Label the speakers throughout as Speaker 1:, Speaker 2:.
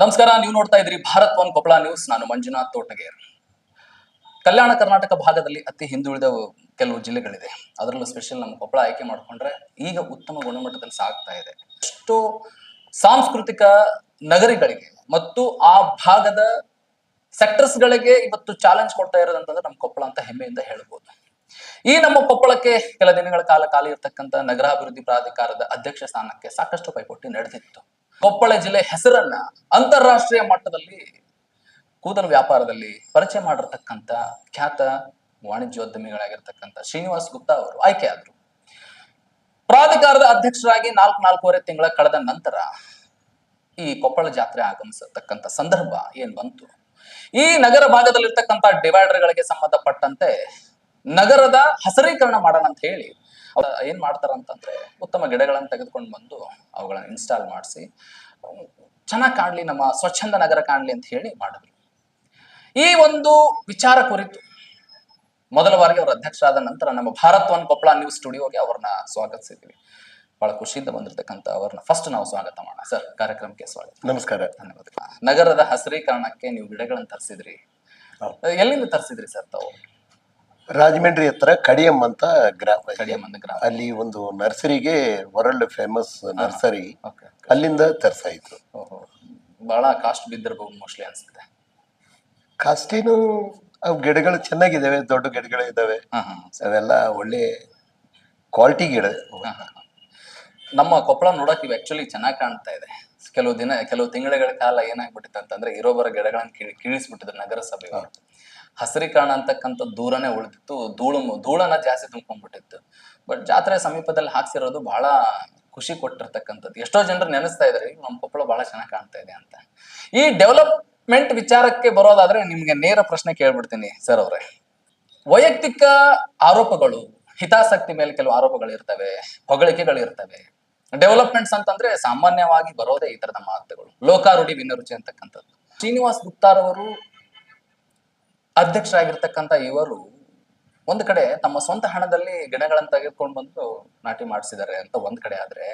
Speaker 1: ನಮಸ್ಕಾರ, ನೀವು ನೋಡ್ತಾ ಇದ್ರಿ ಭಾರತ್ ಒನ್ ಕೊಪ್ಪಳ ನ್ಯೂಸ್. ನಾನು ಮಂಜುನಾಥ್ ತೋಟಗೇರ್. ಕಲ್ಯಾಣ ಕರ್ನಾಟಕ ಭಾಗದಲ್ಲಿ ಅತಿ ಹಿಂದುಳಿದ ಕೆಲವು ಜಿಲ್ಲೆಗಳಿದೆ. ಅದರಲ್ಲೂ ಸ್ಪೆಷಲ್ ನಮ್ಮ ಕೊಪ್ಪಳ ಆಯ್ಕೆ ಮಾಡ್ಕೊಂಡ್ರೆ ಈಗ ಉತ್ತಮ ಗುಣಮಟ್ಟದಲ್ಲಿ ಸಾಗ್ತಾ ಇದೆ. ಎಷ್ಟೋ ಸಾಂಸ್ಕೃತಿಕ ನಗರಿಗಳಿಗೆ ಮತ್ತು ಆ ಭಾಗದ ಸೆಕ್ಟರ್ಸ್ ಗಳಿಗೆ ಇವತ್ತು ಚಾಲೆಂಜ್ ಕೊಡ್ತಾ ಇರೋದಂತಂದ್ರೆ ನಮ್ಮ ಕೊಪ್ಪಳ ಅಂತ ಹೆಮ್ಮೆಯಿಂದ ಹೇಳ್ಬೋದು. ಈ ನಮ್ಮ ಕೊಪ್ಪಳಕ್ಕೆ ಕೆಲ ದಿನಗಳ ಕಾಲ ಖಾಲಿ ಇರ್ತಕ್ಕಂತ ನಗರಾಭಿವೃದ್ಧಿ ಪ್ರಾಧಿಕಾರದ ಅಧ್ಯಕ್ಷ ಸ್ಥಾನಕ್ಕೆ ಸಾಕಷ್ಟು ಪೈಪೋಟಿ ನಡೆದಿತ್ತು. ಕೊಪ್ಪಳ ಜಿಲ್ಲೆ ಹೆಸರನ್ನ ಅಂತಾರಾಷ್ಟ್ರೀಯ ಮಟ್ಟದಲ್ಲಿ ಕೂದಲು ವ್ಯಾಪಾರದಲ್ಲಿ ಪರಿಚಯ ಮಾಡಿರ್ತಕ್ಕಂಥ ಖ್ಯಾತ ವಾಣಿಜ್ಯೋದ್ಯಮಿಗಳಾಗಿರ್ತಕ್ಕಂಥ ಶ್ರೀನಿವಾಸ್ ಗುಪ್ತಾ ಅವರು ಆಯ್ಕೆಯಾದರು. ಪ್ರಾಧಿಕಾರದ ಅಧ್ಯಕ್ಷರಾಗಿ ನಾಲ್ಕು ನಾಲ್ಕೂವರೆ ತಿಂಗಳ ಕಳೆದ ನಂತರ ಈ ಕೊಪ್ಪಳ ಜಾತ್ರೆ ಆಗಮಿಸತಕ್ಕಂಥ ಸಂದರ್ಭ ಏನ್ ಬಂತು? ಈ ನಗರ ಭಾಗದಲ್ಲಿರ್ತಕ್ಕಂಥ ಡಿವೈಡರ್ಗಳಿಗೆ ಸಂಬಂಧಪಟ್ಟಂತೆ ನಗರದ ಹಸರೀಕರಣ ಮಾಡೋಣ ಅಂತ ಹೇಳಿ ಏನ್ ಮಾಡ್ತಾರಂತಂದ್ರೆ ಉತ್ತಮ ಗಿಡಗಳನ್ನು ತೆಗೆದುಕೊಂಡು ಬಂದು ಅವುಗಳನ್ನ ಇನ್ಸ್ಟಾಲ್ ಮಾಡಿಸಿ ಚೆನ್ನಾಗಿ ಕಾಣ್ಲಿ ನಮ್ಮ ಸ್ವಚ್ಛಂದ ನಗರ ಕಾಣ್ಲಿ ಅಂತ ಹೇಳಿ ಮಾಡಿದ್ರು. ಈ ಒಂದು ವಿಚಾರ ಕುರಿತು ಮೊದಲ ಬಾರಿಗೆ ಅವರು ಅಧ್ಯಕ್ಷರಾದ ನಂತರ ನಮ್ಮ ಭಾರತ್ ಒನ್ ಕೊಪ್ಪಳ ನ್ಯೂಸ್ ಸ್ಟುಡಿಯೋಗೆ ಅವ್ರನ್ನ ಸ್ವಾಗತಿಸಿದ್ವಿ. ಬಹಳ ಖುಷಿಯಿಂದ ಬಂದಿರತಕ್ಕಂಥ ಅವ್ರನ್ನ ಫಸ್ಟ್ ನಾವು ಸ್ವಾಗತ ಮಾಡೋಣ. ಸರ್ ಕಾರ್ಯಕ್ರಮಕ್ಕೆ ಸ್ವಾಗತ.
Speaker 2: ನಮಸ್ಕಾರ.
Speaker 1: ಧನ್ಯವಾದ ನಗರದ ಹಸಿರೀಕರಣಕ್ಕೆ ನೀವು ಗಿಡಗಳನ್ನು ತರಿಸಿದ್ರಿ. ಎಲ್ಲಿಂದ ತರಿಸಿದ್ರಿ ಸರ್ ತಾವು?
Speaker 2: ರಾಜಮಂಡ್ರಿ ಹತ್ರ ಕಡಿಯಂ ಅಂತ ಗ್ರಾಮ
Speaker 1: ಕಡಿಯಮ್ಮನ ಗ್ರಾಮ.
Speaker 2: ಅಲ್ಲಿ ಒಂದು ನರ್ಸರಿಗೆ ವರ್ಲ್ಡ್ ಫೇಮಸ್ ನರ್ಸರಿ ಅಲ್ಲಿಂದ ತರ್ಸಾಯ್ತು.
Speaker 1: ಬಹಳ ಕಾಸ್ಟ್ ಬಿದ್ದಿರ್ಬೋದು ಮೋಸ್ಟ್ಲಿ ಅನ್ಸುತ್ತೆ.
Speaker 2: ಕಾಸ್ಟೇನು ಅವು ಗಿಡಗಳು ಚೆನ್ನಾಗಿದ್ದಾವೆ ದೊಡ್ಡ ಗಿಡಗಳು ಇದ್ದಾವೆ. ಅವೆಲ್ಲ ಒಳ್ಳೆ ಕ್ವಾಲಿಟಿ ಗಿಡ.
Speaker 1: ನಮ್ಮ ಕೊಪ್ಪಳ ನೋಡಕ್ ಇವ್ ಆಕ್ಚುಲಿ ಚೆನ್ನಾಗಿ ಕಾಣ್ತಾ ಇದೆ. ಕೆಲವು ದಿನ ಕೆಲವು ತಿಂಗಳುಗಳ ಕಾಲ ಏನಾಗ್ಬಿಟ್ಟಿತ್ತು ಅಂತಂದ್ರೆ ಇರೋ ಬರೋ ಗಿಡಗಳನ್ನ ಕೀಳಿ ಕೀಳಿಸ್ಬಿಟ್ಟಿದ್ರು ನಗರಸಭೆ ಹಸಿರೀಕರಣ ಅಂತಕ್ಕಂಥ ದೂರನೇ ಉಳಿದಿತ್ತು. ಧೂಳು ಧೂಳನ್ನ ಜಾಸ್ತಿ ತುಂಬ್ಕೊಂಡ್ಬಿಟ್ಟಿತ್ತು. ಬಟ್ ಜಾತ್ರೆ ಸಮೀಪದಲ್ಲಿ ಹಾಕ್ಸಿರೋದು ಬಹಳ ಖುಷಿ ಕೊಟ್ಟಿರ್ತಕ್ಕಂಥದ್ದು. ಎಷ್ಟೋ ಜನರು ನೆನೆಸ್ತಾ ಇದ್ದಾರೆ ನಮ್ಮ ಕೊಪ್ಪಳ ಬಹಳ ಚೆನ್ನಾಗಿ ಕಾಣ್ತಾ ಇದೆ ಅಂತ. ಈ ಡೆವಲಪ್ಮೆಂಟ್ ವಿಚಾರಕ್ಕೆ ಬರೋದಾದ್ರೆ ನಿಮ್ಗೆ ನೇರ ಪ್ರಶ್ನೆ ಕೇಳ್ಬಿಡ್ತೀನಿ, ಸರ್ ಅವ್ರೆ. ವೈಯಕ್ತಿಕ ಆರೋಪಗಳು, ಹಿತಾಸಕ್ತಿ ಮೇಲೆ ಕೆಲವು ಆರೋಪಗಳು ಇರ್ತವೆ, ಹೊಗಳಿಕೆಗಳು ಇರ್ತವೆ. ಡೆವಲಪ್ಮೆಂಟ್ಸ್ ಅಂತಂದ್ರೆ ಸಾಮಾನ್ಯವಾಗಿ ಬರೋದೇ ಈ ತರದ ಮಾತುಗಳು. ಲೋಕಾರುಡಿ ವಿನರುಚಿ ಅಂತಕ್ಕಂಥದ್ದು. ಶ್ರೀನಿವಾಸ್ ಗುಪ್ತಾರವರು ಅಧ್ಯಕ್ಷರಾಗಿರ್ತಕ್ಕಂಥ ಇವರು ಒಂದು ಕಡೆ ತಮ್ಮ ಸ್ವಂತ ಹಣದಲ್ಲಿ ಗಿಡಗಳನ್ನು ತೆಗೆದುಕೊಂಡು ಬಂದು ನಾಟಿ ಮಾಡಿಸಿದ್ದಾರೆ ಅಂತ ಒಂದ್ ಕಡೆ ಆದ್ರೆ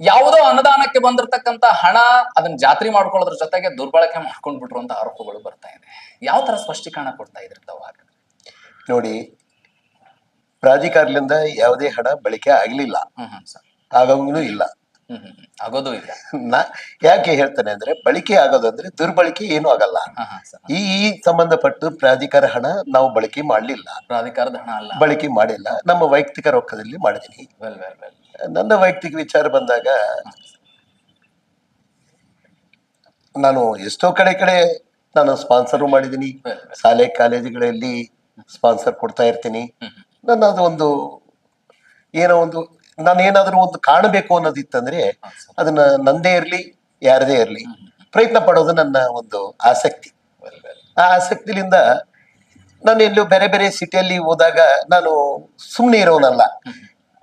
Speaker 1: ಯಾವುದೋ ಅನುದಾನಕ್ಕೆ ಬಂದಿರತಕ್ಕಂತ ಹಣ ಅದನ್ನ ಜಾತ್ರೆ ಮಾಡ್ಕೊಳ್ಳೋದ್ರ ಜೊತೆಗೆ ದುರ್ಬಳಕೆ ಮಾಡ್ಕೊಂಡ್ಬಿಟ್ರು ಅಂತ ಆರೋಪಗಳು ಬರ್ತಾ ಇದೆ. ಯಾವ ತರ ಸ್ಪಷ್ಟೀಕರಣ ಕೊಡ್ತಾ ಇದ್ರಿ ತಾವು
Speaker 2: ನೋಡಿ ಪ್ರಾಧಿಕಾರದಿಂದ ಯಾವುದೇ ಹಣ ಬಳಕೆ ಆಗಲಿಲ್ಲ.
Speaker 1: ಹ್ಮ್ ಹ್ಮ್ ಸರ್.
Speaker 2: ಆಗಂಗೂ ಇಲ್ಲ.
Speaker 1: ಆಗೋದು ಇಲ್ಲ.
Speaker 2: ನಾ ಯಾಕೆ ಹೇಳ್ತೇನೆ ಅಂದ್ರೆ ಬಳಕೆ ಆಗೋದಂದ್ರೆ ದುರ್ಬಳಕೆ ಏನು ಆಗಲ್ಲ. ಈ ಈ ಸಂಬಂಧಪಟ್ಟು ಪ್ರಾಧಿಕಾರ ಹಣ ನಾವು ಬಳಕೆ ಮಾಡಲಿಲ್ಲ.
Speaker 1: ಪ್ರಾಧಿಕಾರದ ಹಣ ಅಲ್ಲ.
Speaker 2: ಬಳಕೆ ಮಾಡಿಲ್ಲ. ನಮ್ಮ ವೈಯಕ್ತಿಕ ರೊಕ್ಕದಲ್ಲಿ
Speaker 1: ಮಾಡಿದೀನಿ.
Speaker 2: ನನ್ನ ವೈಯಕ್ತಿಕ ವಿಚಾರ ಬಂದಾಗ ನಾನು ಎಷ್ಟೋ ಕಡೆ ಕಡೆ ನಾನು ಸ್ಪಾನ್ಸರ್ ಮಾಡಿದ್ದೀನಿ
Speaker 1: ವೆಲ್
Speaker 2: ಶಾಲೆ ಕಾಲೇಜುಗಳಲ್ಲಿ ಸ್ಪಾನ್ಸರ್ ಕೊಡ್ತಾ ಇರ್ತೀನಿ. ನನ್ನ ಅದು ಒಂದು ಏನೋ ಒಂದು ನಾನು ಏನಾದರೂ ಒಂದು ಕಾಣಬೇಕು ಅನ್ನೋದಿತ್ತಂದ್ರೆ ಅದನ್ನ ನಂದೇ ಇರಲಿ, ಯಾರದೇ ಇರಲಿ. ಪ್ರಯತ್ನ ಪಡೋದು ನನ್ನ ಒಂದು ಆಸಕ್ತಿ. ಆ ಆಸಕ್ತಿಲಿಂದ ನಾನು ಎಲ್ಲೋ ಬೇರೆ ಬೇರೆ ಸಿಟಿಯಲ್ಲಿ ಹೋದಾಗ ನಾನು ಸುಮ್ಮನೆ ಇರೋನಲ್ಲ.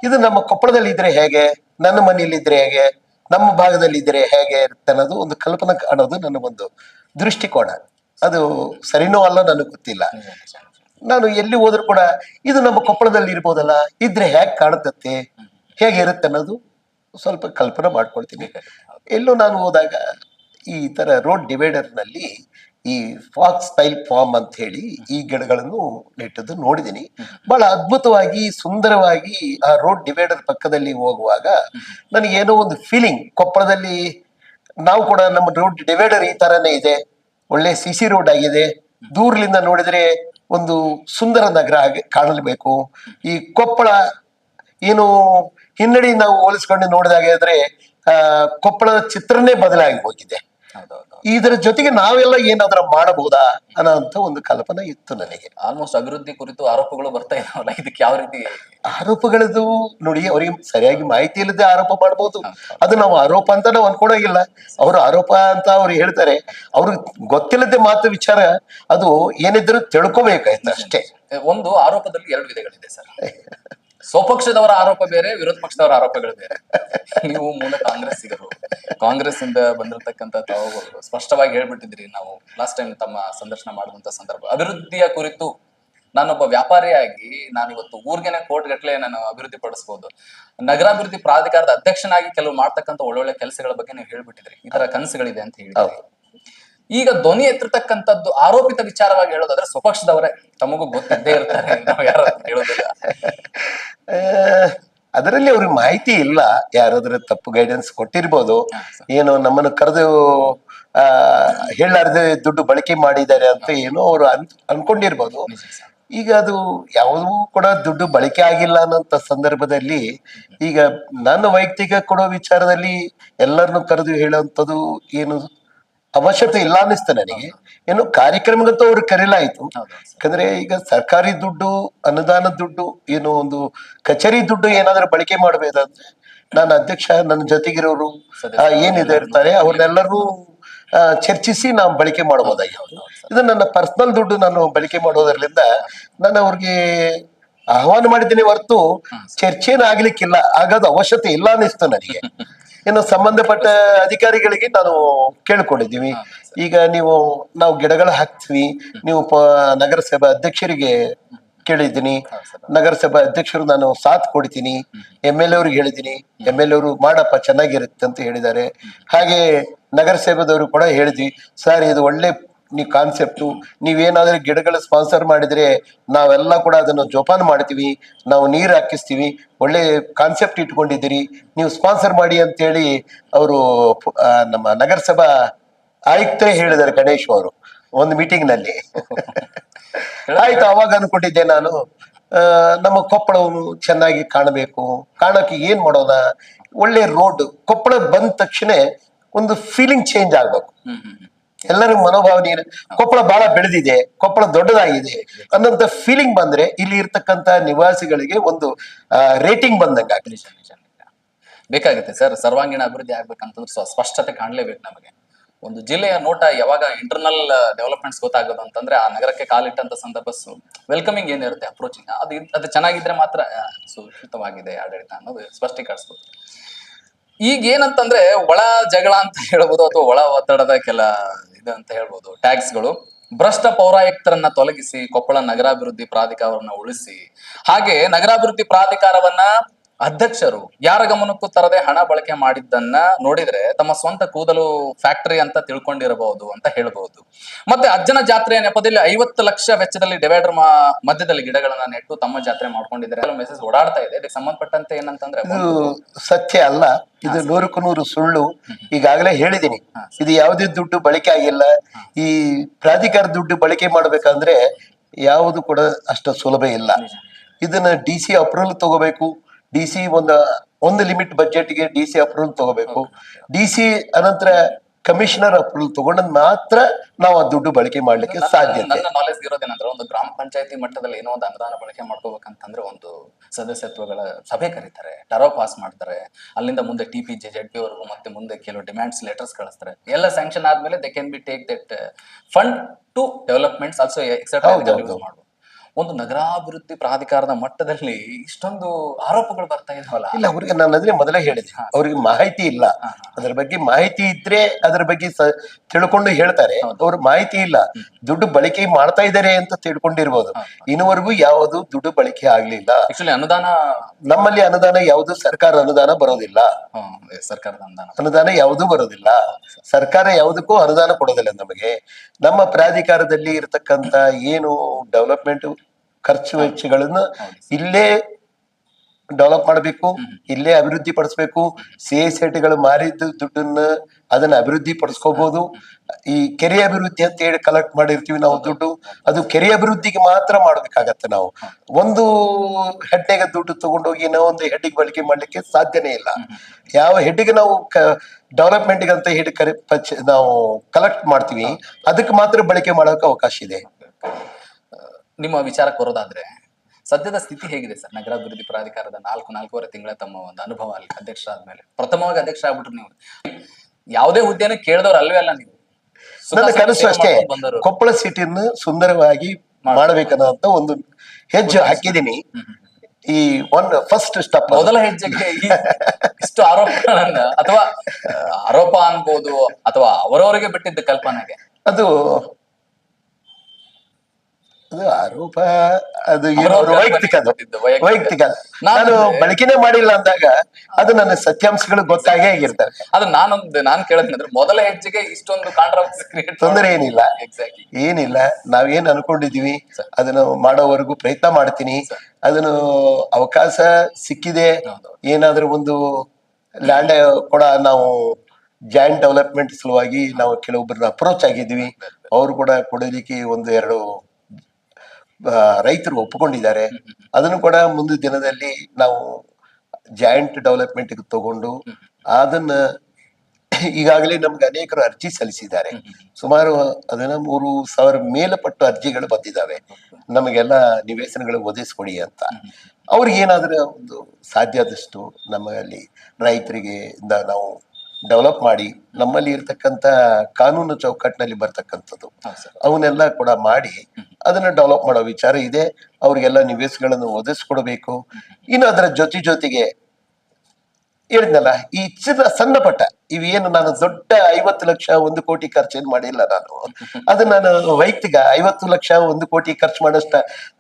Speaker 2: ಇದು ನಮ್ಮ ಕೊಪ್ಪಳದಲ್ಲಿ ಇದ್ರೆ ಹೇಗೆ, ನನ್ನ ಮನೆಯಲ್ಲಿ ಇದ್ರೆ ಹೇಗೆ, ನಮ್ಮ ಭಾಗದಲ್ಲಿ ಇದ್ರೆ ಹೇಗೆ ಇರುತ್ತೆ ಅನ್ನೋದು ಒಂದು ಕಲ್ಪನೆ ಕಾಣೋದು ನನ್ನ ಒಂದು ದೃಷ್ಟಿಕೋನ. ಅದು ಸರಿನೋ ಅಲ್ಲ ನನಗೆ ಗೊತ್ತಿಲ್ಲ. ನಾನು ಎಲ್ಲಿ ಹೋದ್ರು ಕೂಡ, ಇದು ನಮ್ಮ ಕೊಪ್ಪಳದಲ್ಲಿ ಇರ್ಬೋದಲ್ಲ, ಇದ್ರೆ ಹೇಗೆ ಕಾಣುತ್ತತ್ತೆ? ಹೇಗೆ ಇರುತ್ತೆ ಅನ್ನೋದು ಸ್ವಲ್ಪ ಕಲ್ಪನೆ ಮಾಡ್ಕೊಳ್ತೀನಿ. ಎಲ್ಲೋ ನಾನು ಹೋದಾಗ ಈ ತರ ರೋಡ್ ಡಿವೈಡರ್ನಲ್ಲಿ ಈ ಫಾಕ್ಸ್ ಸ್ಟೈಲ್ ಫಾರ್ಮ್ ಅಂತ ಹೇಳಿ ಈ ಗಿಡಗಳನ್ನು ನೆಟ್ಟದ್ದು ನೋಡಿದ್ದೀನಿ. ಬಹಳ ಅದ್ಭುತವಾಗಿ, ಸುಂದರವಾಗಿ ಆ ರೋಡ್ ಡಿವೈಡರ್ ಪಕ್ಕದಲ್ಲಿ ಹೋಗುವಾಗ ನನಗೇನೋ ಒಂದು ಫೀಲಿಂಗ್ ಕೊಪ್ಪಳದಲ್ಲಿ ನಾವು ಕೂಡ ನಮ್ಮ ರೋಡ್ ಡಿವೈಡರ್ ಈ ತರನೇ ಇದೆ. ಒಳ್ಳೆ ಸಿ ಸಿ ರೋಡ್ ಆಗಿದೆ. ದೂರದಿಂದ ನೋಡಿದ್ರೆ ಒಂದು ಸುಂದರ ನಗರ ಕಾಣಲೇಬೇಕು. ಈ ಕೊಪ್ಪಳ ಏನು ಹಿನ್ನಡಿ ನಾವು ಹೋಲಿಸ್ಕೊಂಡು ನೋಡಿದಾಗ ಆ ಕೊಪ್ಪಳದ ಚಿತ್ರನೇ ಬದಲಾಗಿ ಹೋಗಿದೆ. ಇದರ ಜೊತೆಗೆ ನಾವೆಲ್ಲ ಏನಾದ್ರೂ ಮಾಡಬಹುದಾ ಅನ್ನೋ ಅಂತ ಒಂದು ಕಲ್ಪನೆ ಇತ್ತು ನನಗೆ.
Speaker 1: ಆಲ್ಮೋಸ್ಟ್ ಅಭಿವೃದ್ಧಿ ಕುರಿತು ಆರೋಪಗಳು ಬರ್ತಾ ಇದಾವಲ್ಲ ಇದಕ್ಕೆ ಯಾವ ರೀತಿ
Speaker 2: ಆರೋಪಗಳದು ನೋಡಿ ಅವರಿಗೆ ಸರಿಯಾಗಿ ಮಾಹಿತಿ ಇಲ್ಲದೆ ಆರೋಪ ಮಾಡಬಹುದು ಅದು ನಾವು ಆರೋಪ ಅಂತ ನಾವು ಅನ್ಕೊಳಗಿಲ್ಲ ಅವರು ಆರೋಪ ಅಂತ ಅವ್ರು ಹೇಳ್ತಾರೆ. ಅವ್ರಿಗೆ ಗೊತ್ತಿಲ್ಲದೆ ಮಾತು ವಿಚಾರ ಅದು ಏನಿದ್ರು ತಿಳ್ಕೊಬೇಕಾಯ್ತು ಅಷ್ಟೇ.
Speaker 1: ಒಂದು ಆರೋಪದಲ್ಲಿ ಎರಡು ವಿಧಗಳಿದೆ ಸರ್. ಸ್ವಪಕ್ಷದವರ ಆರೋಪ ಬೇರೆ ವಿರೋಧ ಪಕ್ಷದವರ ಆರೋಪಗಳು ಬೇರೆ. ನೀವು ಮೂಲ ಕಾಂಗ್ರೆಸ್ಸಿಗರು. ಕಾಂಗ್ರೆಸ್ ಇಂದ ಬಂದಿರತಕ್ಕಂತ ತಾವು ಸ್ಪಷ್ಟವಾಗಿ ಹೇಳ್ಬಿಟ್ಟಿದ್ರಿ ನಾವು ಲಾಸ್ಟ್ ಟೈಮ್ ತಮ್ಮ ಸಂದರ್ಶನ ಮಾಡುವಂತ ಸಂದರ್ಭ. ಅಭಿವೃದ್ಧಿಯ ಕುರಿತು ನಾನೊಬ್ಬ ವ್ಯಾಪಾರಿಯಾಗಿ ನಾನು ಇವತ್ತು ಊರ್ಗೆನೆ ಕೋಟ್ ಗಟ್ಟಲೆ ನಾನು ಅಭಿವೃದ್ಧಿ ಪಡಿಸಬಹುದು ನಗರಾಭಿವೃದ್ಧಿ ಪ್ರಾಧಿಕಾರದ ಅಧ್ಯಕ್ಷನಾಗಿ ಕೆಲವು ಮಾಡ್ತಕ್ಕಂಥ ಒಳ್ಳೊಳ್ಳೆ ಕೆಲಸಗಳ ಬಗ್ಗೆ ನೀವು ಹೇಳ್ಬಿಟ್ಟಿದ್ರಿ ಈ ತರ ಕನಸುಗಳಿದೆ ಅಂತ ಹೇಳಿದ್ರಿ ಈಗ ಧ್ವನಿ ಎತ್ತಿರ್ತಕ್ಕಂಥದ್ದು ಆರೋಪಿತ ವಿಚಾರವಾಗಿ ಹೇಳೋದಾದ್ರೆ ಸ್ವಪಕ್ಷದವರೇ. ತಮಗೂ ಗೊತ್ತಿದ್ದೇ ಇರ್ತಾರೆ. ನಾವು ಯಾರು ಹೇಳೋದಿಲ್ಲ.
Speaker 2: ಅದರಲ್ಲಿ ಅವ್ರಿಗೆ ಮಾಹಿತಿ ಇಲ್ಲ. ಯಾರಾದ್ರೂ ತಪ್ಪು ಗೈಡೆನ್ಸ್ ಕೊಟ್ಟಿರ್ಬೋದು. ಏನು ನಮ್ಮನ್ನು ಕರೆದು ಆ ಹೇಳಾರ್ದೆ ದುಡ್ಡು ಬಳಕೆ ಮಾಡಿದ್ದಾರೆ ಅಂತ ಏನೋ ಅವರು ಅನ್ ಅನ್ಕೊಂಡಿರ್ಬೋದು. ಈಗ ಅದು ಯಾವುದೂ ಕೂಡ ದುಡ್ಡು ಬಳಕೆ ಆಗಿಲ್ಲ ಅನ್ನೋಂಥ ಸಂದರ್ಭದಲ್ಲಿ ಈಗ ನನ್ನ ವೈಯಕ್ತಿಕ ಕೊಡೋ ವಿಚಾರದಲ್ಲಿ ಎಲ್ಲರನ್ನು ಕರೆದು ಹೇಳುವಂಥದ್ದು ಏನು ಅವಶ್ಯಕತೆ ಇಲ್ಲ ಅನ್ನಿಸ್ತು ನನಗೆ. ಏನು ಕಾರ್ಯಕ್ರಮಗಂತೂ ಅವ್ರು ಕರೀಲಾಯ್ತು. ಯಾಕಂದ್ರೆ ಈಗ ಸರ್ಕಾರಿ ದುಡ್ಡು ಅನುದಾನ ದುಡ್ಡು ಏನು ಒಂದು ಕಚೇರಿ ದುಡ್ಡು ಏನಾದ್ರೂ ಬಳಕೆ ಮಾಡಬೇಕಂದ್ರೆ ನಾನು ಅಧ್ಯಕ್ಷ ನನ್ನ ಜೊತೆಗಿರೋರು ಏನಿದೆ ಇರ್ತಾರೆ ಅವ್ರನ್ನೆಲ್ಲರೂ ಚರ್ಚಿಸಿ ನಾವು ಬಳಕೆ ಮಾಡಬಹುದಾಗಿತ್ತು ಇದು ನನ್ನ ಪರ್ಸನಲ್ ದುಡ್ಡು ನಾನು ಬಳಕೆ ಮಾಡೋದ್ರಲ್ಲಿಂದ ನಾನು ಅವ್ರಿಗೆ ಆಹ್ವಾನ ಮಾಡಿದ್ದೀನಿ ಹೊರತು ಚರ್ಚೆನ ಆಗ್ಲಿಕ್ಕಿಲ್ಲ. ಆಗೋದು ಅವಶ್ಯಕತೆ ಇಲ್ಲ ಅನ್ನಿಸ್ತು ನನಗೆ. ಇನ್ನು ಸಂಬಂಧಪಟ್ಟ ಅಧಿಕಾರಿಗಳಿಗೆ ನಾನು ಕೇಳ್ಕೊಂಡಿದ್ದೀವಿ. ಈಗ ನೀವು ನಾವು ಗಿಡಗಳು ಹಾಕ್ತೀವಿ. ನೀವು ಪ ನಗರಸಭಾ ಅಧ್ಯಕ್ಷರಿಗೆ ಕೇಳಿದ್ದೀನಿ. ನಗರಸಭಾ ಅಧ್ಯಕ್ಷರು ನಾನು ಸಾಥ್ ಕೊಡ್ತೀನಿ. ಎಂ ಎಲ್ ಅವ್ರಿಗೆ ಹೇಳಿದ್ದೀನಿ. ಎಂ ಎಲ್ ಅವರು ಮಾಡಪ್ಪ ಚೆನ್ನಾಗಿರುತ್ತೆ ಅಂತ ಹೇಳಿದ್ದಾರೆ. ಹಾಗೆ ನಗರಸಭೆದವರು ಕೂಡ ಹೇಳಿದ್ವಿ. ಸರ್ ಇದು ಒಳ್ಳೆ ನೀವು ಕಾನ್ಸೆಪ್ಟು ನೀವೇನಾದರೂ ಗಿಡಗಳ ಸ್ಪಾನ್ಸರ್ ಮಾಡಿದ್ರೆ ನಾವೆಲ್ಲ ಕೂಡ ಅದನ್ನು ಜೋಪಾನ ಮಾಡ್ತೀವಿ ನಾವು ನೀರು ಹಾಕಿಸ್ತೀವಿ ಒಳ್ಳೆ ಕಾನ್ಸೆಪ್ಟ್ ಇಟ್ಕೊಂಡಿದ್ದೀರಿ ನೀವು ಸ್ಪಾನ್ಸರ್ ಮಾಡಿ ಅಂತೇಳಿ ಅವರು ನಮ್ಮ ನಗರಸಭಾ ಆಯುಕ್ತರೇ ಹೇಳಿದ್ದಾರೆ ಗಣೇಶ್ ಅವರು ಒಂದು ಮೀಟಿಂಗ್ನಲ್ಲಿ ಆಯ್ತು ಅವಾಗ ಅನ್ಕೊಂಡಿದ್ದೆ ನಾನು ನಮ್ಮ ಕೊಪ್ಪಳವನ್ನು ಚೆನ್ನಾಗಿ ಕಾಣಬೇಕು ಕಾಣಕ್ಕೆ ಏನ್ ಮಾಡೋಣ ಒಳ್ಳೆ ರೋಡ್ ಕೊಪ್ಪಳ ಬಂದ ತಕ್ಷಣ ಒಂದು ಫೀಲಿಂಗ್ ಚೇಂಜ್ ಆಗ್ಬೇಕು. ಎಲ್ಲರ ಮನೋಭಾವನೆ? ಕೊಪ್ಪಳ ಬಹಳ ಬೆಳೆದಿದೆ ಕೊಪ್ಪಳ ದೊಡ್ಡದಾಗಿದೆ ಅನ್ನೋಂಥ ಫೀಲಿಂಗ್ ಬಂದ್ರೆ ಇಲ್ಲಿ ಇರ್ತಕ್ಕಂತ ನಿವಾಸಿಗಳಿಗೆ ಒಂದು ರೇಟಿಂಗ್ ಬಂದಂಗ
Speaker 1: ಆಗಲಿ ಬೇಕಾಗುತ್ತೆ ಸರ್ ಸರ್ವಾಂಗೀಣ ಅಭಿವೃದ್ಧಿ ಆಗ್ಬೇಕಂತಂದ್ರೆ ಸ್ಪಷ್ಟತೆ ಕಾಣಲೇಬೇಕು ನಮಗೆ. ಒಂದು ಜಿಲ್ಲೆಯ ನೋಟ ಯಾವಾಗ ಇಂಟರ್ನಲ್ ಡೆವಲಪ್ಮೆಂಟ್ಸ್ ಗೊತ್ತಾಗೋದು ಅಂತಂದ್ರೆ ಆ ನಗರಕ್ಕೆ ಕಾಲಿಟ್ಟಂತ ಸಂದರ್ಭ ವೆಲ್ಕಮಿಂಗ್ ಏನಿರುತ್ತೆ ಅಪ್ರೋಚಿಂಗ್ ಅದು ಅದು ಚೆನ್ನಾಗಿದ್ರೆ ಮಾತ್ರ ಸುರಕ್ಷಿತವಾಗಿದೆ ಆಡಳಿತ ಅನ್ನೋದು ಸ್ಪಷ್ಟೀಕರಿಸ್ಬೋದು. ಈಗ ಏನಂತಂದ್ರೆ ಒಳ ಜಗಳ ಅಂತ ಹೇಳ್ಬೋದು ಅಥವಾ ಒಳ ಒತ್ತಡದ ಕೆಲ ಇದು ಅಂತ ಹೇಳ್ಬೋದು. ಟ್ಯಾಕ್ಸ್ಗಳು ಭ್ರಷ್ಟ ಪೌರಾಯುಕ್ತರನ್ನ ತೊಲಗಿಸಿ ಕೊಪ್ಪಳ ನಗರಾಭಿವೃದ್ಧಿ ಪ್ರಾಧಿಕಾರವನ್ನ ಉಳಿಸಿ ಹಾಗೆ ನಗರಾಭಿವೃದ್ಧಿ ಪ್ರಾಧಿಕಾರವನ್ನ ಅಧ್ಯಕ್ಷರು ಯಾರ ಗಮನಕ್ಕೂ ತರದೆ ಹಣ ಬಳಕೆ ಮಾಡಿದ್ದನ್ನ ನೋಡಿದ್ರೆ ತಮ್ಮ ಸ್ವಂತ ಕೂದಲು ಫ್ಯಾಕ್ಟರಿ ಅಂತ ತಿಳ್ಕೊಂಡಿರಬಹುದು ಅಂತ ಹೇಳಬಹುದು. ಮತ್ತೆ ಅಜ್ಜನ ಜಾತ್ರೆಯ ನೆಪದಲ್ಲಿ ಐವತ್ತು ಲಕ್ಷ ವೆಚ್ಚದಲ್ಲಿ ಡಿವೈಡರ್ ಮಧ್ಯದಲ್ಲಿ ಗಿಡಗಳನ್ನ ನೆಟ್ಟು ತಮ್ಮ ಜಾತ್ರೆ ಮಾಡ್ಕೊಂಡಿದ್ದಾರೆ. ಮೆಸೇಜ್ ಓಡಾಡ್ತಾ ಇದೆ. ಅದಕ್ಕೆ ಸಂಬಂಧಪಟ್ಟಂತೆ ಏನಂತಂದ್ರೆ
Speaker 2: ಸತ್ಯ ಅಲ್ಲ. ಇದು ನೂರಕ್ಕೂ ನೂರು ಸುಳ್ಳು. ಈಗಾಗಲೇ ಹೇಳಿದ್ದೀನಿ. ಇದು ಯಾವುದೇ ದುಡ್ಡು ಬಳಕೆ ಆಗಿಲ್ಲ. ಈ ಪ್ರಾಧಿಕಾರ ದುಡ್ಡು ಬಳಕೆ ಮಾಡ್ಬೇಕಂದ್ರೆ ಯಾವುದು ಕೂಡ ಅಷ್ಟು ಸುಲಭ ಇಲ್ಲ. ಇದನ್ನ ಡಿ ಸಿ ಅಪ್ರೂವಲ್ ತಗೋಬೇಕು. ಡಿ ಸಿ ಒಂದು ಒಂದು ಲಿಮಿಟ್ ಬಜೆಟ್ಗೆ ಡಿ ಸಿ ಅಪ್ರೂವಲ್ ತಗೋಬೇಕು. ಡಿ ಸಿ ಅನಂತರ ಕಮಿಷನರ್ ಅಪ್ರೂವಲ್ ತಗೊಂಡ್ ಮಾತ್ರ ನಾವು ಆ ದುಡ್ಡು ಬಳಕೆ ಮಾಡ್ಲಿಕ್ಕೆ ಸಾಧ್ಯತೆ.
Speaker 1: ನನ್ನ ನಾಲೆಜ್ ಇರೋದೇನಂದ್ರೆ ಒಂದು ಗ್ರಾಮ ಪಂಚಾಯತಿ ಮಟ್ಟದಲ್ಲಿ ಏನೋ ಒಂದು ಅನುದಾನ ಬಳಕೆ ಮಾಡ್ಕೋಬೇಕಂತಂದ್ರೆ ಒಂದು ಸದಸ್ಯತ್ವಗಳ ಸಭೆ ಕರೀತಾರೆ. ಟರೋ ಪಾಸ್ ಮಾಡ್ತಾರೆ. ಅಲ್ಲಿಂದ ಮುಂದೆ T P J Z P ವರೆಗೂ ಮತ್ತೆ ಮುಂದೆ ಕೆಲವು ಡಿಮ್ಯಾಂಡ್ಸ್ ಲೆಟರ್ಸ್ ಕಳಿಸ್ತಾರೆ. ಎಲ್ಲ ಸ್ಯಾಂಕ್ಷನ್ ಆದ್ಮೇಲೆ they can be take that fund to developments also
Speaker 2: etcetera ಹೌದು.
Speaker 1: ಒಂದು ನಗರಾಭಿವೃದ್ಧಿ ಪ್ರಾಧಿಕಾರದ ಮಟ್ಟದಲ್ಲಿ ಇಷ್ಟೊಂದು ಆರೋಪಗಳು ಬರ್ತಾ ಇದಾವಲ್ಲ?
Speaker 2: ಇಲ್ಲ ಅವ್ರಿಗೆ ನಾನು ಅದ್ರೆ ಮೊದಲೇ ಹೇಳಿದೆ. ಅವ್ರಿಗೆ ಮಾಹಿತಿ ಇಲ್ಲ. ಅದ್ರ ಬಗ್ಗೆ ಮಾಹಿತಿ ಇದ್ರೆ ಅದ್ರ ಬಗ್ಗೆ ತಿಳ್ಕೊಂಡು ಹೇಳ್ತಾರೆ. ಅವ್ರ ಮಾಹಿತಿ ಇಲ್ಲ. ದುಡ್ಡು ಬಳಕೆ ಮಾಡ್ತಾ ಇದ್ದಾರೆ ಅಂತ ತಿಳ್ಕೊಂಡಿರ್ಬೋದು. ಇನ್ನುವರೆಗೂ ಯಾವುದು ದುಡ್ಡು ಬಳಕೆ ಆಗ್ಲಿಲ್ಲ.
Speaker 1: ಆಕ್ಚುಲಿ ಅನುದಾನ
Speaker 2: ನಮ್ಮಲ್ಲಿ ಅನುದಾನ ಯಾವುದು? ಸರ್ಕಾರ ಅನುದಾನ ಬರೋದಿಲ್ಲ.
Speaker 1: ಸರ್ಕಾರದ ಅನುದಾನ.
Speaker 2: ಅನುದಾನ ಯಾವುದು ಬರೋದಿಲ್ಲ. ಸರ್ಕಾರ ಯಾವುದಕ್ಕೂ ಅನುದಾನ ಕೊಡೋದಿಲ್ಲ ನಮಗೆ. ನಮ್ಮ ಪ್ರಾಧಿಕಾರದಲ್ಲಿ ಇರತಕ್ಕಂತ ಏನು ಡೆವಲಪ್ಮೆಂಟ್ ಖರ್ಚು ವೆಚ್ಚಗಳನ್ನ ಇಲ್ಲೇ ಡೆವಲಪ್ ಮಾಡಬೇಕು ಇಲ್ಲೇ ಅಭಿವೃದ್ಧಿ ಪಡಿಸ್ಬೇಕು. ಸಿ ಎ ಸೆಟ್ಗಳು ಮಾರಿದ ದುಡ್ಡನ್ನ ಅದನ್ನ ಅಭಿವೃದ್ಧಿ ಪಡಿಸ್ಕೋಬಹುದು ಈ ಕೆರೆ ಅಭಿವೃದ್ಧಿ ಅಂತ ಹೇಳಿ ಕಲೆಕ್ಟ್ ಮಾಡಿರ್ತೀವಿ ನಾವು ದುಡ್ಡು. ಅದು ಕೆರೆ ಅಭಿವೃದ್ಧಿಗೆ ಮಾತ್ರ ಮಾಡ್ಬೇಕಾಗತ್ತೆ ನಾವು. ಒಂದು ಹೆಡ್ಡೆಗೆ ದುಡ್ಡು ತಗೊಂಡೋಗಿ ನಾವು ಒಂದು ಹೆಡ್ಡಿಗೆ ಬಳಕೆ ಮಾಡ್ಲಿಕ್ಕೆ ಸಾಧ್ಯನೇ ಇಲ್ಲ. ಯಾವ ಹೆಡ್ಡಿಗೆ ನಾವು ಡೆವಲಪ್ಮೆಂಟ್ಗೆ ಅಂತ ಹೇಳಿ ಕರೆ ನಾವು ಕಲೆಕ್ಟ್ ಮಾಡ್ತೀವಿ ಅದಕ್ಕೆ ಮಾತ್ರ ಬಳಕೆ ಮಾಡೋಕೆ ಅವಕಾಶ ಇದೆ.
Speaker 1: ನಿಮ್ಮ ವಿಚಾರಕ್ಕೆ ಬರೋದಾದ್ರೆ ಸದ್ಯದ ಸ್ಥಿತಿ ಹೇಗಿದೆ ಸರ್? ನಗರಾಭಿವೃದ್ಧಿ ಪ್ರಾಧಿಕಾರದ ನಾಲ್ಕು ನಾಲ್ಕೂವರೆ ತಿಂಗಳ ತಮ್ಮ ಒಂದು ಅನುಭವ ಅಲ್ಲಿ ಅಧ್ಯಕ್ಷ ಆದ್ಮೇಲೆ. ಪ್ರಥಮವಾಗಿ ಅಧ್ಯಕ್ಷ ಆಗ್ಬಿಟ್ರು ನೀವು. ಯಾವುದೇ ಹುದ್ದೆನ ಕೇಳಿದವ್ರು ಅಲ್ವೇ ಅಲ್ಲ ನೀವು.
Speaker 2: ನನ್ನ ಕನಸು ಅಷ್ಟೇ. ಕೊಪ್ಪಳ ಸಿಟಿಯನ್ನು ಸುಂದರವಾಗಿ ಮಾಡಬೇಕನ್ನೋಂತ ಒಂದು ಹೆಜ್ಜೆ ಹಾಕಿದೀನಿ ಈ ಒನ್ ಫಸ್ಟ್ ಸ್ಟೆಪ್
Speaker 1: ಮೊದಲ ಹೆಜ್ಜೆಗೆ ಇಷ್ಟು ಆರೋಪಗಳನ್ನ ಅಥವಾ ಆರೋಪ ಅನ್ಬೋದು ಅಥವಾ ಅವರವರಿಗೆ ಬಿಟ್ಟಿದ್ದ ಕಲ್ಪನೆಗೆ.
Speaker 2: ಅದು ಅದು ಆರೋಪ ಅದು ಏನೋ ವೈಯಕ್ತಿಕ ಅದು.
Speaker 1: ವೈಯಕ್ತಿಕ. ನಾನು
Speaker 2: ಬಳಕೆನೆ ಮಾಡಿಲ್ಲ ಅಂದಾಗ ಅದು ನನ್ನ ಸತ್ಯಾಂಶಗಳು ಗೊತ್ತಾಗೇ ಆಗಿರ್ತವೆ.
Speaker 1: ಅದು ನಾನೊಂದು ನಾನ್ ಅಂದ್ರೆ ಮೊದಲ ಹೆಜ್ಜೆಗೆ ಇಷ್ಟೊಂದು ಕಾಂಟ್ರವರ್ಸಿ
Speaker 2: ತೊಂದರೆ ಏನಿಲ್ಲ.
Speaker 1: ಎಕ್ಸಾಕ್ಟ್ಲಿ
Speaker 2: ಏನಿಲ್ಲ. ನಾವೇನ್ ಅನ್ಕೊಂಡಿದೀವಿ ಅದನ್ನು ಮಾಡೋವರೆಗೂ ಪ್ರಯತ್ನ ಮಾಡ್ತೀನಿ. ಅದನ್ನು ಅವಕಾಶ ಸಿಕ್ಕಿದೆ. ಏನಾದ್ರೂ ಒಂದು ಲ್ಯಾಂಡ್ ಕೂಡ ನಾವು ಜಾಯಿಂಟ್ ಡೆವಲಪ್ಮೆಂಟ್ ಸಲುವಾಗಿ ನಾವು ಕೆಲವೊಬ್ಬರನ್ನ ಅಪ್ರೋಚ್ ಆಗಿದ್ವಿ ಅವರು ಕೂಡ ಕೊಡಲಿಕ್ಕೆ ಒಂದು ಎರಡು ರೈತರು ಒಪ್ಪಿಕೊಂಡಿದ್ದಾರೆ ಅದನ್ನು ಕೂಡ ಮುಂದಿನ ದಿನದಲ್ಲಿ ನಾವು ಜಾಯಿಂಟ್ ಡೆವಲಪ್ಮೆಂಟ್ ತಗೊಂಡು ಅದನ್ನ ಈಗಾಗಲೇ ನಮ್ಗೆ ಅನೇಕರು ಅರ್ಜಿ ಸಲ್ಲಿಸಿದ್ದಾರೆ. ಸುಮಾರು ಅದನ್ನ ಮೂರು ಸಾವಿರ ಮೇಲ್ಪಟ್ಟು ಅರ್ಜಿಗಳು ಬಂದಿದ್ದಾವೆ. ನಮಗೆಲ್ಲ ನಿವೇಶನಗಳು ಒದಗಿಸ್ಕೊಡಿ ಅಂತ. ಅವ್ರಿಗೆ ಏನಾದ್ರೆ ಒಂದು ಸಾಧ್ಯ ಆದಷ್ಟು ನಮ್ಮಲ್ಲಿ ರೈತರಿಗೆ ಇಂದ ನಾವು ಡೆವಲಪ್ ಮಾಡಿ ನಮ್ಮಲ್ಲಿ ಇರ್ತಕ್ಕಂಥ ಕಾನೂನು ಚೌಕಟ್ಟಿನಲ್ಲಿ ಬರ್ತಕ್ಕಂಥದ್ದು. ಅವನ್ನೆಲ್ಲ ಕೂಡ ಮಾಡಿ ಅದನ್ನ ಡೆವಲಪ್ ಮಾಡೋ ವಿಚಾರ ಇದೆ. ಅವ್ರಿಗೆಲ್ಲ ನಿವೇಶಗಳನ್ನು ಒದಗಿಸ್ಕೊಡ್ಬೇಕು. ಇನ್ನು ಅದರ ಜೊತೆ ಜೊತೆಗೆ ಹೇಳಿದ್ನಲ್ಲ ಈ ಚಿತ್ರ ಸಣ್ಣ ಪಟ್ಟ ಇವೇನು ನಾನು ದೊಡ್ಡ ಐವತ್ತು ಲಕ್ಷ ಒಂದು ಕೋಟಿ ಖರ್ಚೇನು ಮಾಡಿಲ್ಲ ನಾನು. ಅದು ನಾನು ವೈಯಕ್ತಿಕ ಐವತ್ತು ಲಕ್ಷ ಒಂದು ಕೋಟಿ ಖರ್ಚು ಮಾಡೋಷ್ಟ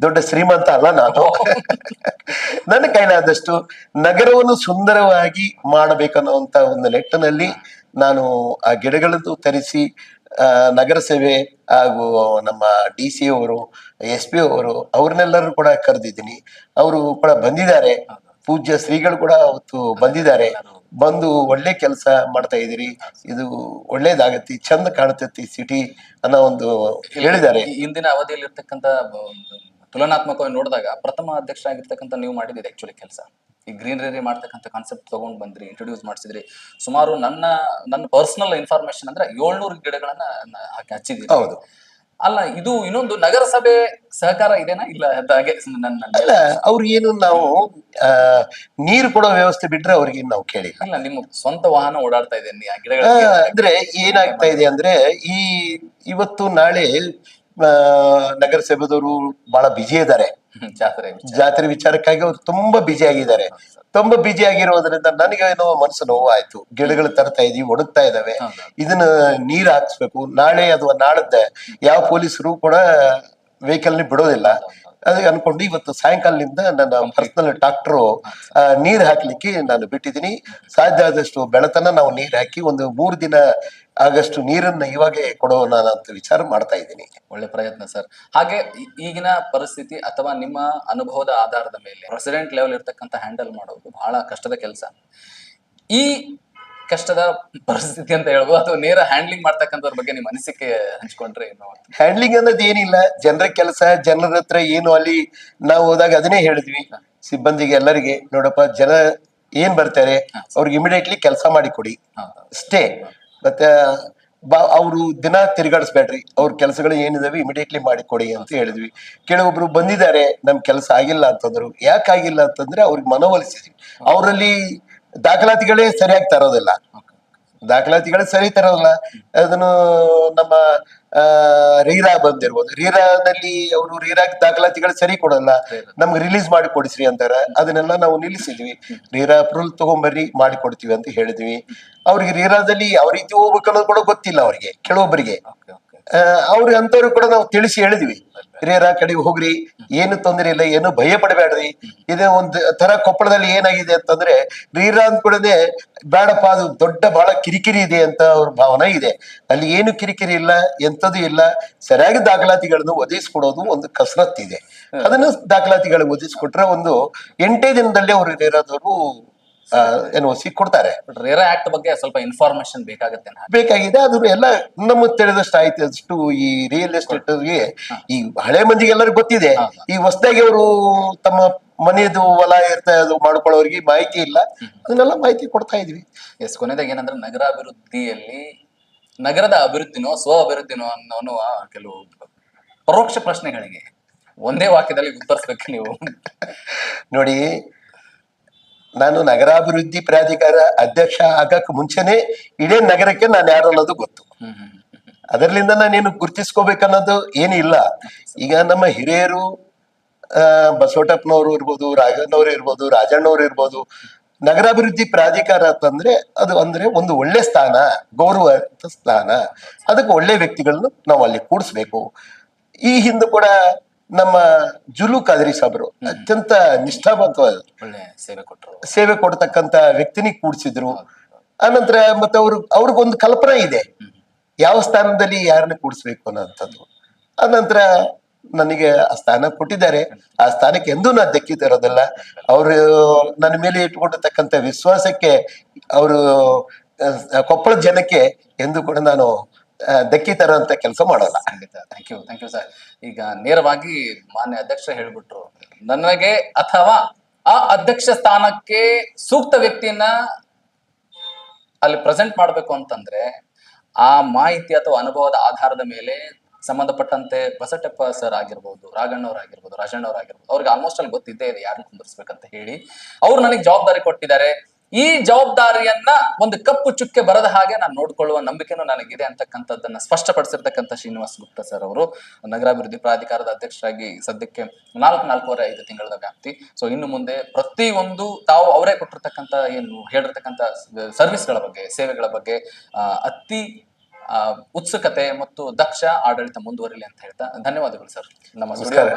Speaker 2: ದೊಡ್ಡ ಶ್ರೀಮಂತ ಅಲ್ಲ ನಾನು. ನನ್ನ ಕೈಲಾದಷ್ಟು ನಗರವನ್ನು ಸುಂದರವಾಗಿ ಮಾಡಬೇಕನ್ನುವಂತ ಒಂದು ನಿಟ್ಟಿನಲ್ಲಿ ನಾನು ಆ ಗಿಡಗಳನ್ನು ತರಿಸಿ ಆ, ನಗರ ಸೇವೆ ಹಾಗೂ ನಮ್ಮ ಡಿ ಸಿ ಅವರು ಎಸ್ ಪಿ ಅವರು ಅವ್ರನ್ನೆಲ್ಲರೂ ಕೂಡ ಕರೆದಿದ್ದೀನಿ. ಅವರು ಕೂಡ ಬಂದಿದ್ದಾರೆ. ಪೂಜ್ಯ ಶ್ರೀಗಳು ಕೂಡ ಅವತ್ತು ಬಂದಿದ್ದಾರೆ. ಬಂದು ಒಳ್ಳೆ ಕೆಲಸ ಮಾಡ್ತಾ ಇದೀರಿ ಇದು ಒಳ್ಳೇದಾಗತ್ತಿ ಚಂದ ಕಾಣತೈತಿ ಸಿಟಿ ಅನ್ನೋ ಒಂದು ಹೇಳಿದ್ದಾರೆ.
Speaker 1: ಇಂದಿನ ಅವಧಿಯಲ್ಲಿ ಇರ್ತಕ್ಕಂಥ ತುಲನಾತ್ಮಕವಾಗಿ ನೋಡಿದಾಗ ಪ್ರಥಮ ಅಧ್ಯಕ್ಷರಾಗಿರ್ತಕ್ಕಂಥ ನೀವು ಮಾಡಿದ್ರಿ ಆಕ್ಚುಲಿ ಕೆಲಸ. ಈ ಗ್ರೀನರಿ ಮಾಡ್ತಕ್ಕಂಥ ಕಾನ್ಸೆಪ್ಟ್ ತಗೊಂಡ್ ಬಂದ್ರಿ ಇಂಟ್ರೊಡ್ಯೂಸ್ ಮಾಡಿಸಿದ್ರಿ. ಸುಮಾರು ನನ್ನ ನನ್ನ ಪರ್ಸನಲ್ ಇನ್ಫಾರ್ಮೇಶನ್ ಅಂದ್ರೆ ಏಳ್ನೂರು ಗಿಡಗಳನ್ನ ಹಚ್ಚಿದೀರಿ
Speaker 2: ಹೌದು.
Speaker 1: ಅಲ್ಲ ಇದು ಇನ್ನೊಂದು ನಗರಸಭೆ ಸಹಕಾರ ಇದೆನಾ? ಇಲ್ಲ ಅಂತ ಹಾಗೆ ಅಲ್ಲ ಅವ್ರು
Speaker 2: ಏನು ಅವ್ರಿಗೇನು ನಾವು ಆ ನೀರು ಕೊಡೋ ವ್ಯವಸ್ಥೆ ಬಿಟ್ರೆ ಅವ್ರಿಗೆ ನಾವು ಕೇಳಿ
Speaker 1: ಇಲ್ಲ ನಿಮ್ಮ ಸ್ವಂತ ವಾಹನ ಓಡಾಡ್ತಾ ಇದೆ
Speaker 2: ಅಂದ್ರೆ ಏನಾಗ್ತಾ ಇದೆ ಅಂದ್ರೆ ಈ ಇವತ್ತು ನಾಳೆ ಆ, ನಗರಸಭೆದವರು ಬಹಳ ಬಿಜಿ ಇದ್ದಾರೆ.
Speaker 1: ಜಾತ್ರೆ ವಿಚಾರ.
Speaker 2: ಜಾತ್ರೆ ವಿಚಾರಕ್ಕಾಗಿ ಅವ್ರು ತುಂಬಾ ಬಿಜಿ ಆಗಿದ್ದಾರೆ. ತುಂಬಾ ಬಿಜಿ ಆಗಿರೋದ್ರಿಂದ ನನಗೆ ಏನೋ ಮನಸ್ಸು ನೋವಾಯ್ತು. ಆಯ್ತು ಗಿಡಗಳು ತರ್ತಾ ಇದೀವಿ ಒಣಗ್ತಾ ಇದಾವೆ. ಇದನ್ನ ನೀರ್ ಹಾಕ್ಸ್ಬೇಕು. ನಾಳೆ ಅಥವಾ ನಾಳದ್ದೆ ಯಾವ ಪೊಲೀಸರು ಕೂಡ ವೆಹಿಕಲ್ ನಿ ಬಿಡೋದಿಲ್ಲ. ಅದಕ್ಕೆ ಅನ್ಕೊಂಡು ಇವತ್ತು ಸಾಯಂಕಾಲದಿಂದ ನನ್ನ ಪರ್ಸನಲ್ ಡಾಕ್ಟರು ನೀರು ಹಾಕ್ಲಿಕ್ಕೆ ನಾನು ಬಿಟ್ಟಿದ್ದೀನಿ. ಸಾಧ್ಯ ಆದಷ್ಟು ಬೆಳತನ ನಾವು ನೀರು ಹಾಕಿ ಒಂದು ಮೂರು ದಿನ ಆಗಷ್ಟು ನೀರನ್ನ ಇವಾಗೆ ಕೊಡೋ ಅಂತ ವಿಚಾರ ಮಾಡ್ತಾ ಇದ್ದೀನಿ.
Speaker 1: ಒಳ್ಳೆ ಪ್ರಯತ್ನ ಸರ್. ಹಾಗೆ ಈಗಿನ ಪರಿಸ್ಥಿತಿ ಅಥವಾ ನಿಮ್ಮ ಅನುಭವದ ಆಧಾರದ ಮೇಲೆ ಪ್ರೆಸಿಡೆಂಟ್ ಲೆವೆಲ್ ಇರ್ತಕ್ಕಂಥ ಹ್ಯಾಂಡಲ್ ಮಾಡೋದು ಬಹಳ ಕಷ್ಟದ ಕೆಲಸ. ಈ ಕಷ್ಟದ ಪರಿಸ್ಥಿತಿ ಅಂತ ಹೇಳ್ಬೋದು. ಅಥವಾ ನೇರ ಹ್ಯಾಂಡ್ಲಿಂಗ್ ಮಾಡ್ತಕ್ಕಂಥವ್ರ ಬಗ್ಗೆ ನಿಮ್ಮ ಅನಿಸಿಕೆ ಹಂಚ್ಕೊಂಡ್ರೆ ಏನು?
Speaker 2: ಹ್ಯಾಂಡ್ಲಿಂಗ್ ಅನ್ನೋದು ಏನಿಲ್ಲ. ಜನರ ಕೆಲಸ ಜನರ ಹತ್ರ ಏನು ಅಲ್ಲಿ ನಾವು ಹೋದಾಗ ಅದನ್ನೇ ಹೇಳಿದ್ವಿ. ಸಿಬ್ಬಂದಿಗೆ ಎಲ್ಲರಿಗೆ ನೋಡಪ್ಪ ಜನ ಏನ್ ಬರ್ತಾರೆ ಅವ್ರಿಗೆ ಇಮಿಡಿಯೇಟ್ಲಿ ಕೆಲಸ ಮಾಡಿ ಕೊಡಿ
Speaker 1: ಸ್ಟೇ
Speaker 2: ಅಷ್ಟೇ. ಮತ್ತೆ ಬಾ ಅವರು ದಿನ ತಿರುಗಾಡಿಸ್ಬೇಡ್ರಿ. ಅವ್ರ ಕೆಲಸಗಳು ಏನಿದಾವೆ ಇಮಿಡಿಯೇಟ್ಲಿ ಮಾಡಿ ಕೊಡಿ ಅಂತ ಹೇಳಿದ್ವಿ. ಕೆಲವೊಬ್ರು ಬಂದಿದ್ದಾರೆ ನಮ್ ಕೆಲಸ ಆಗಿಲ್ಲ ಅಂತಂದ್ರು. ಯಾಕೆ ಆಗಿಲ್ಲ ಅಂತಂದ್ರೆ ಅವ್ರಿಗೆ ಮನವೊಲಿಸಿದ್ವಿ. ಅವರಲ್ಲಿ ದಾಖಲಾತಿಗಳೇ ಸರಿಯಾಗಿ ತರೋದಿಲ್ಲ. ದಾಖಲಾತಿಗಳು ಸರಿ ತರೋದಿಲ್ಲ. ಅದನ್ನು ನಮ್ಮ ರೀರಾ ಬಂದಿರ್ಬೋದು. ರೀರಾದಲ್ಲಿ ಅವರು ರೀರಾ ದಾಖಲಾತಿಗಳು ಸರಿ ಕೊಡಲ್ಲ. ನಮ್ಗೆ ರಿಲೀಸ್ ಮಾಡಿ ಕೊಡಿಸ್ರಿ ಅಂತಾರೆ. ಅದನ್ನೆಲ್ಲ ನಾವು ನಿಲ್ಲಿಸಿದ್ವಿ. ರೀರಾ ಅಪ್ರೂವಲ್ ತಗೊಂಬರ್ರಿ, ಮಾಡಿ ಕೊಡ್ತೀವಿ ಅಂತ ಹೇಳಿದ್ವಿ. ಅವ್ರಿಗೆ ರೀರಾದಲ್ಲಿ ಯಾವ ರೀತಿ ಹೋಗ್ಬೇಕು ಅನ್ನೋದು ಕೂಡ ಗೊತ್ತಿಲ್ಲ ಅವ್ರಿಗೆ, ಕೆಲವೊಬ್ಬರಿಗೆ. ಅವ್ರಿಗೆ ಅಂತವ್ರು ಕೂಡ ನಾವು ತಿಳಿಸಿ ಹೇಳಿದ್ವಿ. ಹಿರಿಯರ ಕಡೆಗೆ ಹೋಗ್ರಿ ಏನು ತೊಂದರೆ ಇಲ್ಲ ಏನು ಭಯ ಪಡಬೇಡ್ರಿ ಇದೇ ಒಂದ್ ತರ ಕೊಪ್ಪಳದಲ್ಲಿ ಏನಾಗಿದೆ ಅಂತಂದ್ರೆ ರೀರಾ ಅಂದ್ ಕೂಡನೆ ಬೇಡಪ್ಪ ಅದು ದೊಡ್ಡ ಬಹಳ ಕಿರಿಕಿರಿ ಇದೆ ಅಂತ ಅವ್ರ ಭಾವನೆ ಇದೆ. ಅಲ್ಲಿ ಏನು ಕಿರಿಕಿರಿ ಇಲ್ಲ ಎಂತದು ಇಲ್ಲ ಸರಿಯಾಗಿ ದಾಖಲಾತಿಗಳನ್ನು ಒದಗಿಸ್ಕೊಡೋದು ಒಂದು ಕಸರತ್ ಇದೆ. ಅದನ್ನು ದಾಖಲಾತಿಗಳಿಗೆ ಒದಗಿಸ್ಕೊಟ್ರೆ ಒಂದು ಎಂಟೇ ದಿನದಲ್ಲಿ ಅವರು ರೀರಾದವರು ಒ ಸಿ ಕೊಡ್ತಾರೆ.
Speaker 1: ರೇರಾ ಆಕ್ಟ್ ಬಗ್ಗೆ ಸ್ವಲ್ಪ ಇನ್ಫಾರ್ಮೇಶನ್ ಬೇಕಾಗುತ್ತೆ
Speaker 2: ಬೇಕಾಗಿದೆ. ಅದು ಎಲ್ಲ ನಮ್ಮ ತಿಳಿದಷ್ಟು ಆಯ್ತು ಅಷ್ಟು ಈ ರಿಯಲ್ ಎಸ್ಟೇಟ್ ಈ ಹಳೆ ಮಂದಿಗೆ ಎಲ್ಲರಿಗೂ
Speaker 1: ಗೊತ್ತಿದೆ.
Speaker 2: ಈ ಹೊಸದಾಗಿ ಅವರು ತಮ್ಮ ಮನೆಯದು ಹೊಲ ಇರ್ತಾ ಅದು ಮಾಡ್ಕೊಳ್ಳೋರಿಗೆ ಮಾಹಿತಿ ಇಲ್ಲ. ಅದನ್ನೆಲ್ಲ ಮಾಹಿತಿ ಕೊಡ್ತಾ ಇದ್ವಿ.
Speaker 1: ಎಸ್ ಕೊನೆದಾಗ ಏನಂದ್ರೆ ನಗರ ಅಭಿವೃದ್ಧಿಯಲ್ಲಿ ನಗರದ ಅಭಿವೃದ್ಧಿನೋ ಸ್ವ ಅಭಿವೃದ್ಧಿನೋ ಅನ್ನೋ ಕೆಲವು ಪರೋಕ್ಷ ಪ್ರಶ್ನೆಗಳಿಗೆ ಒಂದೇ ವಾಕ್ಯದಲ್ಲಿ ಉತ್ತರಿಸ್ಬೇಕು ನೀವು.
Speaker 2: ನೋಡಿ ನಾನು ನಗರಾಭಿವೃದ್ಧಿ ಪ್ರಾಧಿಕಾರ ಅಧ್ಯಕ್ಷ ಆಗಕ್ ಮುಂಚೆನೆ ಇಡೀ ನಗರಕ್ಕೆ ನಾನು ಯಾರು ಅನ್ನೋದು ಗೊತ್ತು.
Speaker 1: ಅದರಲ್ಲಿಂದ
Speaker 2: ಏನು ನಾನೇನು ಗುರ್ತಿಸ್ಕೋಬೇಕನ್ನೋದು ಏನಿಲ್ಲ. ಈಗ ನಮ್ಮ ಹಿರಿಯರು ಬಸವಟಪ್ಪನವರು ಇರ್ಬೋದು ರಾಘವನವರು ಇರ್ಬೋದು ರಾಜಣ್ಣವ್ರು ಇರ್ಬೋದು ನಗರಾಭಿವೃದ್ಧಿ ಪ್ರಾಧಿಕಾರ ಅಂತಂದ್ರೆ ಅದು ಅಂದ್ರೆ ಒಂದು ಒಳ್ಳೆ ಸ್ಥಾನ ಗೌರವ ಸ್ಥಾನ. ಅದಕ್ಕೆ ಒಳ್ಳೆ ವ್ಯಕ್ತಿಗಳನ್ನು ನಾವು ಅಲ್ಲಿ ಕೂಡಿಸ್ಬೇಕು. ಈ ಹಿಂದೆ ಕೂಡ ನಮ್ಮ ಜುಲು ಕಾದ್ರಿ ಸಾಬ್ರು ಅತ್ಯಂತ ನಿಷ್ಠಾವಂತವಾದ
Speaker 1: ಒಳ್ಳೆ ಸೇವೆ ಕೊಟ್ಟರು
Speaker 2: ಸೇವೆ ಕೊಡ್ತಕ್ಕಂತ ವ್ಯಕ್ತಿನಿ ಕೂಡ್ಸಿದ್ರು. ಆನಂತರ ಮತ್ತೆ ಅವ್ರು ಅವ್ರಿಗೊಂದು ಕಲ್ಪನೆ ಇದೆ. ಯಾವ ಸ್ಥಾನದಲ್ಲಿ ಯಾರನ್ನ ಕೂಡಿಸ್ಬೇಕು ಅನ್ನೋಂಥದ್ದು. ಆನಂತರ ನನಗೆ ಆ ಸ್ಥಾನ ಕೊಟ್ಟಿದ್ದಾರೆ. ಆ ಸ್ಥಾನಕ್ಕೆ ಎಂದೂ ನಾನು ದಕ್ಕಿದಿರೋದಿಲ್ಲ ಅವರು ನನ್ನ ಮೇಲೆ ಇಟ್ಕೊಂಡಿರ್ತಕ್ಕಂಥ ವಿಶ್ವಾಸಕ್ಕೆ ಅವರು ಕೊಪ್ಪಳ ಜನಕ್ಕೆ ಎಂದು ಕೂಡ ನಾನು ಧಕ್ಕಿ ತರುವಂತ ಕೆಲಸ ಮಾಡೋಲ್ಲ.
Speaker 1: ಖಂಡಿತ thank you thank you sir ಈಗ ನೇರವಾಗಿ ಮಾನ್ಯ ಅಧ್ಯಕ್ಷ ಹೇಳ್ಬಿಟ್ರು. ನನಗೆ ಅಥವಾ ಆ ಅಧ್ಯಕ್ಷ ಸ್ಥಾನಕ್ಕೆ ಸೂಕ್ತ ವ್ಯಕ್ತಿಯನ್ನ ಅಲ್ಲಿ ಪ್ರೆಸೆಂಟ್ ಮಾಡ್ಬೇಕು ಅಂತಂದ್ರೆ ಆ ಮಾಹಿತಿ ಅಥವಾ ಅನುಭವದ ಆಧಾರದ ಮೇಲೆ ಸಂಬಂಧಪಟ್ಟಂತೆ ಬಸಟಪ್ಪ ಸರ್ ಆಗಿರ್ಬೋದು ರಾಘಣ್ಣವ್ರಾಗಿರ್ಬೋದು ಆಗಿರ್ಬೋದು ರಾಜಣ್ಣವ್ರ ಆಗಿರ್ಬೋದು, ಅವ್ರಿಗೆ ಆಲ್ಮೋಸ್ಟ್ ಅಲ್ಲಿ ಗೊತ್ತಿದ್ದೇ ಇದೆ ಯಾರನ್ನ ಕುಂದಿರ್ಸ್ಬೇಕಂತ ಹೇಳಿ. ಅವ್ರು ನನಗೆ ಜವಾಬ್ದಾರಿ ಕೊಟ್ಟಿದ್ದಾರೆ. ಈ ಜವಾಬ್ದಾರಿಯನ್ನ ಒಂದು ಕಪ್ಪು ಚುಕ್ಕೆ ಬರದ ಹಾಗೆ ನಾನು ನೋಡ್ಕೊಳ್ಳುವ ನಂಬಿಕೆನೂ ನನಗಿದೆ ಅಂತಕ್ಕಂಥದ್ದನ್ನ ಸ್ಪಷ್ಟಪಡಿಸಿರ್ತಕ್ಕಂಥ ಶ್ರೀನಿವಾಸ್ ಗುಪ್ತ ಸರ್ ಅವರು. ನಗರಾಭಿವೃದ್ಧಿ ಪ್ರಾಧಿಕಾರದ ಅಧ್ಯಕ್ಷರಾಗಿ ಸದ್ಯಕ್ಕೆ ನಾಲ್ಕು ನಾಲ್ಕೂವರೆ ಐದು ತಿಂಗಳ ವ್ಯಾಪ್ತಿ. ಸೊ ಇನ್ನು ಮುಂದೆ ಪ್ರತಿ ಒಂದು ತಾವು ಅವರೇ ಕೊಟ್ಟಿರ್ತಕ್ಕಂಥ ಏನು ಹೇಳಿರ್ತಕ್ಕಂಥ ಸರ್ವಿಸ್ಗಳ ಬಗ್ಗೆ ಸೇವೆಗಳ ಬಗ್ಗೆ ಅತಿ ಉತ್ಸುಕತೆ ಮತ್ತು ದಕ್ಷ ಆಡಳಿತ ಮುಂದುವರಿಲಿ ಅಂತ ಹೇಳ್ತಾ ಧನ್ಯವಾದಗಳು ಸರ್.
Speaker 2: ನಮಸ್ಕಾರ